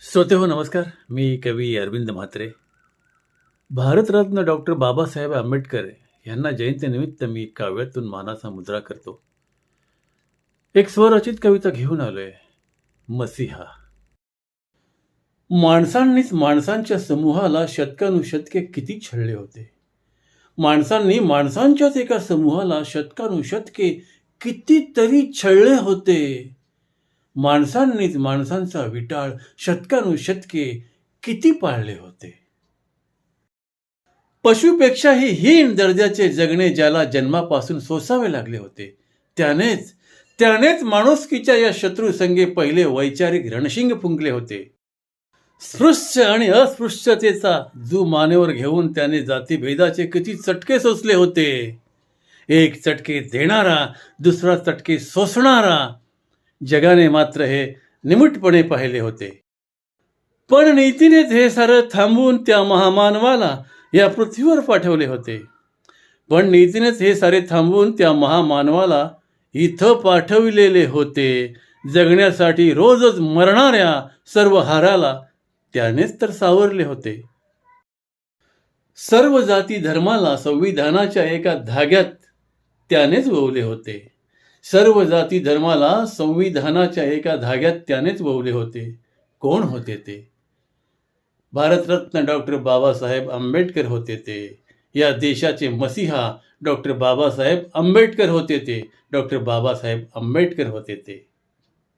श्रोते हो नमस्कार. मी कवी अरविंद म्हात्रे. भारतरत्न डॉक्टर बाबासाहेब आंबेडकर यांना जयंतीनिमित्त मी काव्यातून मानाचा मुद्रा करतो. एक स्वरचित कविता घेऊन आलोय. मसिहा. माणसांनीच माणसांच्या समूहाला शतकानुशतके किती छळले होते? माणसांनी माणसांच्याच एका समूहाला शतकानुशतके कितीतरी छळले होते? माणसांनीच माणसांचा विटाळ शतकानुशतके किती पाळले होते? पशुपेक्षाही हीन दर्जाचे जगणे ज्याला जन्मापासून सोसावे लागले होते त्यानेच त्यानेच माणुसकीच्या या शत्रुसंगे पहिले वैचारिक रणशिंग फुंकले होते. स्पृश्य आणि अस्पृश्यतेचा जू मानेवर घेऊन त्याने जातीभेदाचे किती चटके सोसले होते. एक चटके देणारा दुसरा चटके सोसणारा जगाने मात्र हे निमूटपणे पाहिले होते. पण नीतीनेच हे सारं थांबवून त्या महामानवाला या पृथ्वीवर पाठवले होते. पण नीतीनेच हे सारे थांबवून त्या महामानवाला इथं पाठविलेले होते. जगण्यासाठी रोजच मरणाऱ्या सर्व हाराला त्यानेच तर सावरले होते. सर्व जाती धर्माला संविधानाच्या एका धाग्यात त्यानेच ववले होते. सर्व जाती धर्माला संविधानाच्या एका धाग्यात त्यानेच ववले होते. कोण होते ते? भारतरत्न डॉक्टर बाबासाहेब आंबेडकर होते ते. या देशाचे मसीहा डॉक्टर बाबासाहेब आंबेडकर होते ते. डॉक्टर बाबासाहेब आंबेडकर होते ते.